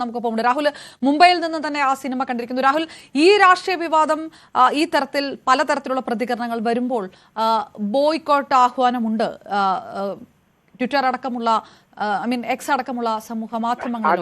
നമുക്കൊപ്പമുണ്ട് രാഹുൽ മുംബൈയിൽ നിന്ന് തന്നെ ആ സിനിമ കണ്ടിരിക്കുന്നു. രാഹുൽ ഈ രാഷ്ട്രീയ വിവാദം ഈ തരത്തിൽ പലതരത്തിലുള്ള പ്രതികരണങ്ങൾ വരുമ്പോൾ ബോയ്ക്കോട്ട് ആഹ്വാനമുണ്ട്. ട്വിറ്റർ അടക്കമുള്ള ഐ മീൻ എക്സ് അടക്കമുള്ള സമൂഹ ആ-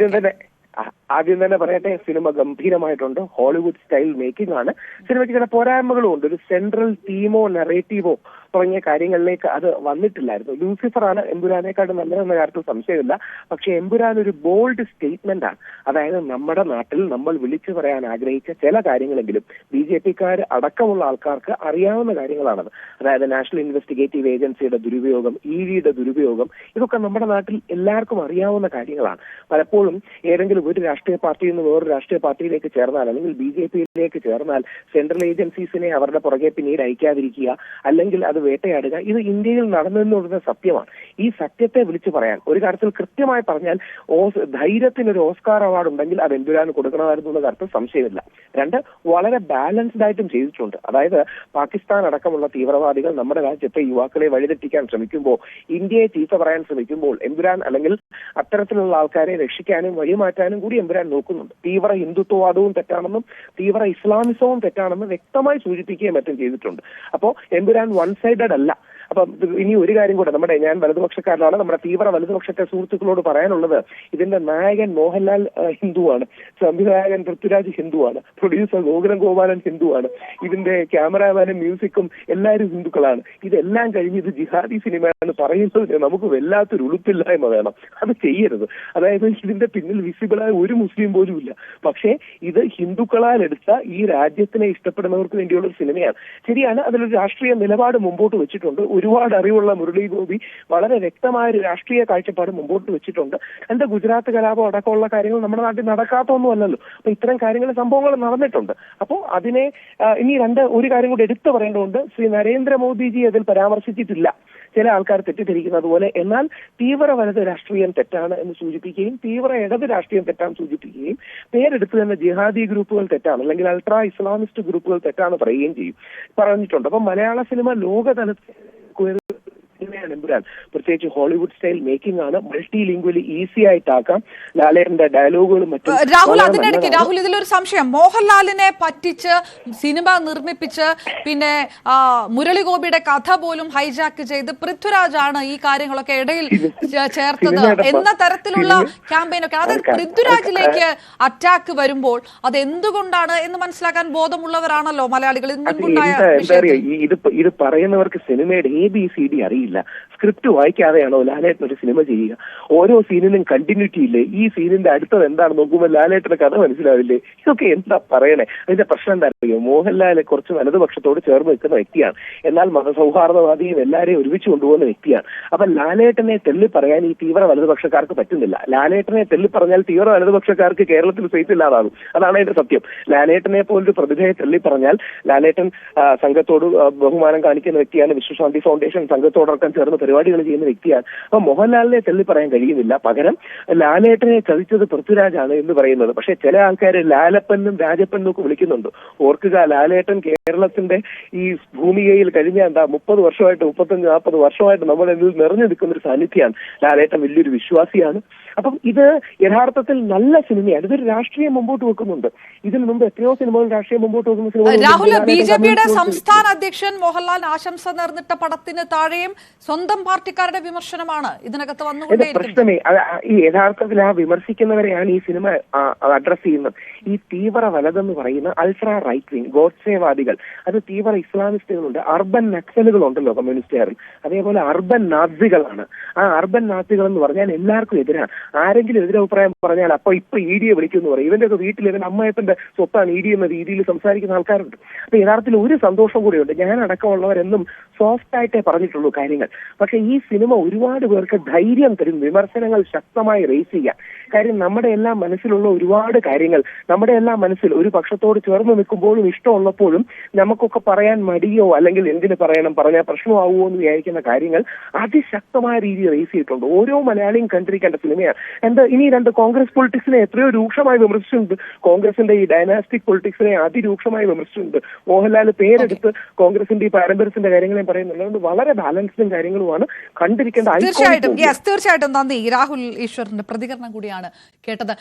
ആദ്യം തന്നെ പറയട്ടെ സിനിമ ഗംഭീരമായിട്ടുണ്ട്. ഹോളിവുഡ് സ്റ്റൈൽ മേക്കിംഗ് ആണ്. സിനിമയ്ക്ക് ചില പോരായ്മകളും ഉണ്ട്. ഒരു സെൻട്രൽ തീമോ നെറേറ്റീവോ തുടങ്ങിയ കാര്യങ്ങളിലേക്ക് അത് വന്നിട്ടില്ലായിരുന്നു. ലൂസിഫർ ആണ് എമ്പുരാനേക്കാളും നല്ലതെന്ന കാര്യത്തിൽ സംശയമില്ല. പക്ഷെ എമ്പുരാൻ ഒരു ബോൾഡ് സ്റ്റേറ്റ്മെന്റ് ആണ്. അതായത് നമ്മുടെ നാട്ടിൽ നമ്മൾ വിളിച്ചു പറയാൻ ആഗ്രഹിച്ച ചില കാര്യങ്ങളെങ്കിലും ബി ജെ പിക്കാർ അടക്കമുള്ള ആൾക്കാർക്ക് അറിയാവുന്ന കാര്യങ്ങളാണത്. അതായത് നാഷണൽ ഇൻവെസ്റ്റിഗേറ്റീവ് ഏജൻസിയുടെ ദുരുപയോഗം ഇ ഡിയുടെ ദുരുപയോഗം ഇതൊക്കെ നമ്മുടെ നാട്ടിൽ എല്ലാവർക്കും അറിയാവുന്ന കാര്യങ്ങളാണ്. പലപ്പോഴും ഏതെങ്കിലും ഒരു രാഷ്ട്രീയ പാർട്ടിയിൽ നിന്ന് വേറൊരു രാഷ്ട്രീയ പാർട്ടിയിലേക്ക് ചേർന്നാൽ അല്ലെങ്കിൽ ബി ജെ പിയിലേക്ക് ചേർന്നാൽ സെൻട്രൽ ഏജൻസീസിനെ അവരുടെ പുറകെ പിന്നീട് അയക്കാതിരിക്കുക അല്ലെങ്കിൽ അത് വേട്ടയാടുക ഇത് ഇന്ത്യയിൽ നടന്നെന്നുള്ളത് സത്യമാണ്. ഈ സത്യത്തെ വിളിച്ചു പറയാൻ ഒരു കാര്യത്തിൽ കൃത്യമായി പറഞ്ഞാൽ ഓസ് ധൈര്യത്തിനൊരു ഓസ്കാർ അവാർഡ് ഉണ്ടെങ്കിൽ അത് എന്തുരാന് കൊടുക്കണമായിരുന്നു എന്ന കാര്യത്തിൽ സംശയമില്ല. രണ്ട് വളരെ ബാലൻസ്ഡ് ആയിട്ടും ചെയ്തിട്ടുണ്ട്. അതായത് പാകിസ്ഥാൻ അടക്കമുള്ള തീവ്രവാദികൾ നമ്മുടെ രാജ്യത്തെ യുവാക്കളെ വഴിതെറ്റിക്കാൻ ശ്രമിക്കുമ്പോൾ ഇന്ത്യയെ ചീത്ത പറയാൻ ശ്രമിക്കുമ്പോൾ എമ്പുരാൻ അല്ലെങ്കിൽ അത്തരത്തിലുള്ള ആൾക്കാരെ രക്ഷിക്കാനും വഴിമാറ്റാനും കൂടി എമ്പുരാൻ നോക്കുന്നുണ്ട്. തീവ്ര ഹിന്ദുത്വവാദവും തെറ്റാണെന്നും തീവ്ര ഇസ്ലാമിസവും തെറ്റാണെന്നും വ്യക്തമായി സൂചിപ്പിക്കുകയും മറ്റും ചെയ്തിട്ടുണ്ട്. അപ്പോൾ എമ്പുരാൻ വൺ സൈഡഡ് അല്ല. അപ്പൊ ഇനി ഒരു കാര്യം കൂടെ നമ്മുടെ ഞാൻ വലതുപക്ഷക്കാരനാണ് നമ്മുടെ തീവ്ര വലതുപക്ഷത്തെ സുഹൃത്തുക്കളോട് പറയാനുള്ളത് ഇതിന്റെ നായകൻ മോഹൻലാൽ ഹിന്ദുവാണ് സംവിധായകൻ പൃഥ്വിരാജ് ഹിന്ദുവാണ് പ്രൊഡ്യൂസർ ഗോകുലം ഗോപാലൻ ഹിന്ദുവാണ് ഇതിന്റെ ക്യാമറാമാനും മ്യൂസിക്കും എല്ലാവരും ഹിന്ദുക്കളാണ്. ഇതെല്ലാം കഴിഞ്ഞ് ഇത് ജിഹാദി സിനിമയാണ് പറയുന്നത് നമുക്ക് വല്ലാത്തൊരു ഉളുപ്പില്ലായ്മ വേണം. അത് ചെയ്യരുത്. അതായത് ഇതിന്റെ പിന്നിൽ വിസിബിളായ ഒരു മുസ്ലിം പോലും ഇല്ല. പക്ഷേ ഇത് ഹിന്ദുക്കളാൽ എടുത്ത ഈ രാജ്യത്തിനെ ഇഷ്ടപ്പെടുന്നവർക്ക് വേണ്ടിയുള്ള ഒരു സിനിമയാണ്. ശരിയാണ് അതിലൊരു രാഷ്ട്രീയ നിലപാട് മുമ്പോട്ട് വെച്ചിട്ടുണ്ട്. ഒരുപാട് അറിവുള്ള മുരളി ഗോപി വളരെ വ്യക്തമായ ഒരു രാഷ്ട്രീയ കാഴ്ചപ്പാട് മുമ്പോട്ട് വെച്ചിട്ടുണ്ട്. എന്താ ഗുജറാത്ത് കലാപം അടക്കമുള്ള കാര്യങ്ങൾ നമ്മുടെ നാട്ടിൽ നടക്കാത്തൊന്നും അല്ലല്ലോ. അപ്പൊ ഇത്തരം കാര്യങ്ങൾ സംഭവങ്ങൾ നടന്നിട്ടുണ്ട്. അപ്പോ അതിനെ ഇനി രണ്ട് ഒരു കാര്യം കൂടി എടുത്തു പറയേണ്ടതുണ്ട്. ശ്രീ നരേന്ദ്രമോദിജി അതിൽ പരാമർശിച്ചിട്ടില്ല. ചില ആൾക്കാർ തെറ്റിദ്ധരിക്കുന്നത് പോലെ എന്നാൽ തീവ്ര വലത് രാഷ്ട്രീയം തെറ്റാണ് എന്ന് സൂചിപ്പിക്കുകയും തീവ്ര ഇടത് രാഷ്ട്രീയം തെറ്റാണ് സൂചിപ്പിക്കുകയും പേരെടുത്ത് തന്നെ ജിഹാദി ഗ്രൂപ്പുകൾ തെറ്റാണ് അല്ലെങ്കിൽ അൾട്രാ ഇസ്ലാമിസ്റ്റ് ഗ്രൂപ്പുകൾ തെറ്റാണ് പറയുകയും ചെയ്യും പറഞ്ഞിട്ടുണ്ട്. അപ്പൊ മലയാള സിനിമ ലോകതലത്തിൽ സിനിമയാണ് എമ്പുരാൻ പ്രത്യേകിച്ച് ഹോളിവുഡ് സ്റ്റൈൽ മേക്കിംഗ് ആണ് മൾട്ടി ലിംഗ്വലി ഈസി ആയിട്ടാക്കാം. ലാലേറിന്റെ ഡയലോഗുകളും മറ്റും രാഹുൽ അതിനിടയ്ക്ക്. രാഹുൽ ഇതിലൊരു സംശയം. മോഹൻലാലിനെ പറ്റിച്ച് സിനിമ നിർമ്മിപ്പിച്ച് പിന്നെ മുരളിഗോപിയുടെ മുരളി ഗോപിയുടെ കഥ പോലും ഹൈജാക്ക് ചെയ്ത് പൃഥ്വിരാജ് ആണ് ഈ കാര്യങ്ങളൊക്കെ ഇടയിൽ ചേർത്തത്. എന്ന തരത്തിലുള്ള ക്യാമ്പയിനൊക്കെ. അതായത് അത് പൃഥ്വിരാജിലേക്ക് അറ്റാക്ക് വരുമ്പോൾ അത് എന്തുകൊണ്ടാണ് എന്ന് മനസ്സിലാക്കാൻ ബോധമുള്ളവരാണല്ലോ മലയാളികൾ. ഇത് പറയുന്നവർക്ക് സിനിമയുടെ എ ബി സി ഡി അറിയില്ല. സ്ക്രിപ്റ്റ് വായിക്കാതെയാണോ ലാലേട്ടൻ ഒരു സിനിമ ചെയ്യുക? ഓരോ സീനിനും കണ്ടിന്യൂറ്റി ഇല്ലേ? ഈ സീനിന്റെ അടുത്തത് എന്താണ് നോക്കുമ്പോൾ ലാലേട്ടന്റെ കഥ മനസ്സിലാവില്ലേ? ഇതൊക്കെ എന്താ പറയണേ? അതിന്റെ പ്രശ്നം എന്താ അറിയോ? മോഹൻലാൽ കുറച്ച് വലതുപക്ഷത്തോട് ചേർന്ന് നിൽക്കുന്ന വ്യക്തിയാണ്. എന്നാൽ മതസൗഹാർദ്ദവാദിയും എല്ലാവരെയും ഒരുമിച്ച് കൊണ്ടുപോകുന്ന വ്യക്തിയാണ്. അപ്പൊ ലാലേട്ടനെ തെള്ളി പറയാൻ ഈ തീവ്ര വലതുപക്ഷക്കാർക്ക് പറ്റുന്നില്ല. ലാലേട്ടനെ തെള്ളി പറഞ്ഞാൽ തീവ്ര വലതുപക്ഷക്കാർക്ക് കേരളത്തിൽ സീറ്റ് ഇല്ലാതാകും. അതാണ് അതിന്റെ സത്യം. ലാലേട്ടനെ പോലൊരു പ്രതിഭയെ തെള്ളി പറഞ്ഞാൽ ലാലേട്ടൻ സംഘത്തോട് ബഹുമാനം കാണിക്കുന്ന വ്യക്തിയാണ് വിശ്വശാന്തി ഫൗണ്ടേഷൻ. സംഘത്തോടൊപ്പം ചേർന്ന് പരിപാടികൾ ചെയ്യുന്ന വ്യക്തിയാണ്. അപ്പൊ മോഹൻലാലിനെ തള്ളി പറയാൻ കഴിയുന്നില്ല. പകരം ലാലേട്ടനെ ചതിച്ചത് പൃഥ്വിരാജാണ് എന്ന് പറയുന്നത്. പക്ഷെ ചില ആൾക്കാരെ ലാലപ്പനും രാജപ്പനും ഒക്കെ വിളിക്കുന്നുണ്ട്. ഓർക്കുക ലാലേട്ടൻ കേരളത്തിന്റെ ഈ ഭൂമികയിൽ കഴിഞ്ഞ എന്താ മുപ്പത് വർഷമായിട്ട് മുപ്പത്തഞ്ച് നാൽപ്പത് വർഷമായിട്ട് നമ്മുടെ ഇതിൽ നിറഞ്ഞു നിൽക്കുന്ന ഒരു സാന്നിധ്യമാണ് ലാലേട്ടൻ വലിയൊരു വിശ്വാസിയാണ്. അപ്പം ഇത് യഥാർത്ഥത്തിൽ നല്ല സിനിമയാണ്. ഇതൊരു രാഷ്ട്രീയം മുമ്പോട്ട് വെക്കുന്നുണ്ട്. ഇതിന് മുമ്പ് എത്രയോ സിനിമകൾ രാഷ്ട്രീയം മുമ്പോട്ട് വെക്കുന്ന സിനിമ രാഹുൽ ബി ജെ പിയുടെ സംസ്ഥാന അധ്യക്ഷൻ മോഹൻലാൽ ആശംസ നേർന്നിട്ട പടത്തിന് താഴെയും സ്വന്തം പാർട്ടിക്കാരുടെ വിമർശനമാണ് ഇതിനകത്ത് അതിന്റെ പ്രശ്നമേ ഈ യഥാർത്ഥത്തിൽ ആ വിമർശിക്കുന്നവരെയാണ് ഈ സിനിമ അഡ്രസ് ചെയ്യുന്നത്. ഈ തീവ്ര വലതെന്ന് പറയുന്ന അൾട്രാ റൈറ്റ് വിങ് ഗോഡ്സേവാദികൾ അത് തീവ്ര ഇസ്ലാമിസ്റ്റുകളുണ്ട് അർബൻ നക്സലുകളുണ്ടല്ലോ കമ്മ്യൂണിസ്റ്റുകാരിൽ അതേപോലെ അർബൻ നാസികളാണ്. ആ അർബൻ നാസികൾ എന്ന് പറഞ്ഞാൽ എല്ലാവർക്കും എതിരാണ്. ആരെങ്കിലും എതിരെ എതിരഭിപ്രായം പറഞ്ഞാൽ അപ്പൊ ഇപ്പൊ ഇ ഡിയെ വിളിക്കുന്നു പറയും. ഇവന്റെ ഒക്കെ വീട്ടിൽ ഇവൻ അമ്മയപ്പന്റെ സ്വത്താണ് ഇ ഡി എന്ന രീതിയിൽ സംസാരിക്കുന്ന ആൾക്കാരുണ്ട്. അപ്പൊ യഥാർത്ഥത്തിൽ ഒരു സന്തോഷം കൂടിയുണ്ട്. ഞാൻ അടക്കമുള്ളവരെന്നും സോഫ്റ്റ് ആയിട്ടേ പറഞ്ഞിട്ടുള്ളൂ കാര്യങ്ങൾ. പക്ഷെ ഈ സിനിമ ഒരുപാട് പേർക്ക് ധൈര്യം തരും വിമർശനങ്ങൾ ശക്തമായി റേസ് ചെയ്യാൻ. കാര്യം നമ്മുടെ എല്ലാം മനസ്സിലുള്ള ഒരുപാട് കാര്യങ്ങൾ നമ്മുടെ എല്ലാം മനസ്സിൽ ഒരു പക്ഷത്തോട് ചേർന്ന് നിൽക്കുമ്പോഴും ഇഷ്ടമുള്ളപ്പോഴും നമുക്കൊക്കെ പറയാൻ മടിയോ അല്ലെങ്കിൽ എന്തിന് പറയണം പറഞ്ഞാൽ പ്രശ്നമാവുമോ എന്ന് വിചാരിക്കുന്ന കാര്യങ്ങൾ അതിശക്തമായ രീതിയിൽ റേസ് ചെയ്തിട്ടുണ്ട്. ഓരോ മലയാളിയും കണ്ടിരിക്കേണ്ട സിനിമയാണ്. എന്താ ഇനി രണ്ട് കോൺഗ്രസ് പൊളിറ്റിക്സിനെ എത്രയോ രൂക്ഷമായി വിമർശിച്ചിട്ടുണ്ട്. കോൺഗ്രസിന്റെ ഈ ഡയനാസ്റ്റിക് പൊളിറ്റിക്സിനെ അതിരൂക്ഷമായി വിമർശിച്ചിട്ടുണ്ട്. മോഹൻലാൽ പേരെടുത്ത് കോൺഗ്രസിന്റെ ഈ പാരമ്പര്യത്തിന്റെ കാര്യങ്ങളെയും പറയുന്നുണ്ട്. അതുകൊണ്ട് വളരെ ബാലൻസ്ഡും കാര്യങ്ങളുമാണ് കണ്ടിരിക്കേണ്ട തീർച്ചയായിട്ടും. യെസ് തീർച്ചയായിട്ടും. നന്ദി. രാഹുൽ ഈശ്വറിന്റെ പ്രതികരണം കൂടിയാണ് കേട്ടത്.